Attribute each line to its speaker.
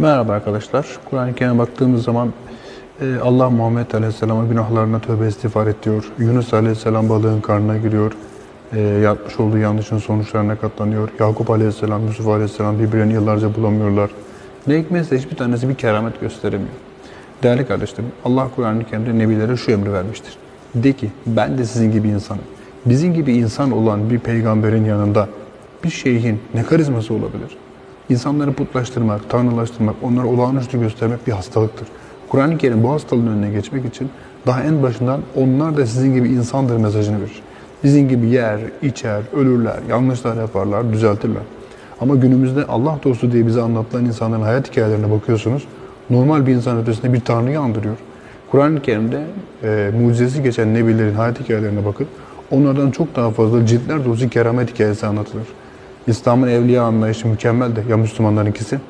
Speaker 1: Merhaba arkadaşlar. Kur'an-ı Kerim'e baktığımız zaman e, Allah Muhammed Aleyhisselam'a günahlarına tövbe istiğfar et diyor. Yunus Aleyhisselam balığın karnına giriyor. E, yapmış olduğu yanlışın sonuçlarına katlanıyor. Yakup Aleyhisselam, Yusuf Aleyhisselam birbirlerini yıllarca bulamıyorlar. Ne hikmetse hiçbir tanesi bir keramet gösteremiyor. Değerli kardeşlerim, Allah Kur'an-ı Kerim'de nebilere şu emri vermiştir. De ki, ben de sizin gibi insanım. Bizim gibi insan olan bir peygamberin yanında bir şeyhin ne karizması olabilir? İnsanları putlaştırmak, tanrılaştırmak, onları olağanüstü göstermek bir hastalıktır. Kur'an-ı Kerim bu hastalığın önüne geçmek için daha en başından onlar da sizin gibi insandır mesajını verir. Bizim gibi yer, içer, ölürler, yanlışlar yaparlar, düzeltirler. Ama günümüzde Allah dostu diye bize anlatılan insanların hayat hikayelerine bakıyorsunuz. Normal bir insan ötesinde bir tanrıyı andırıyor. Kur'an-ı Kerim'de e, mucizesi geçen nebilerin hayat hikayelerine bakın. Onlardan çok daha fazla ciltler dolusu keramet hikayesi anlatılır. İslam'ın evliya anlayışı mükemmel de ya Müslümanlarınkisi?